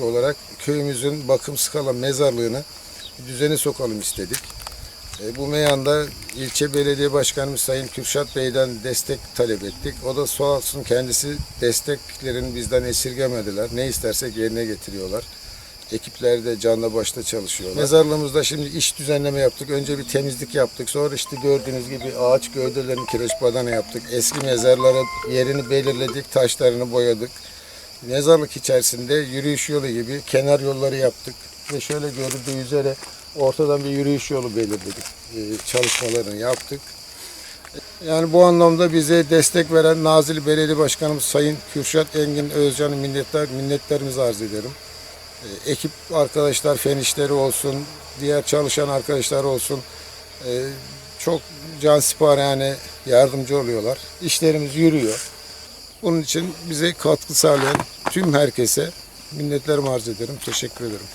Yurtbaşı olarak köyümüzün bakımsız kalan mezarlığını düzene sokalım istedik. E, bu meyanda ilçe belediye başkanımız Sayın Kürşat Bey'den destek talep ettik. O da sağ olsun kendisi desteklerini bizden esirgemediler. Ne istersek yerine getiriyorlar. Ekipler de canla başta çalışıyorlar. Mezarlığımızda şimdi iş düzenleme yaptık. Önce bir temizlik yaptık. Sonra işte gördüğünüz gibi ağaç gövdelerini kireç badana yaptık. Eski mezarlara yerini belirledik. Taşlarını boyadık. Mezarlık içerisinde yürüyüş yolu gibi kenar yolları yaptık. Ve şöyle görüldüğü üzere ortadan bir yürüyüş yolu belirledik. Ee, çalışmalarını yaptık. Yani bu anlamda bize destek veren Nazilli Belediye Başkanımız Sayın Kürşat Engin Özcan'ı minnettar, minnetlerimizi arz ederim. Ee, ekip arkadaşlar, fen işleri olsun, diğer çalışan arkadaşlar olsun. ee, çok cansipar yani yardımcı oluyorlar. İşlerimiz yürüyor. Bunun için bize katkı sağlayan tüm herkese minnetlerimi arz ederim. Teşekkür ederim.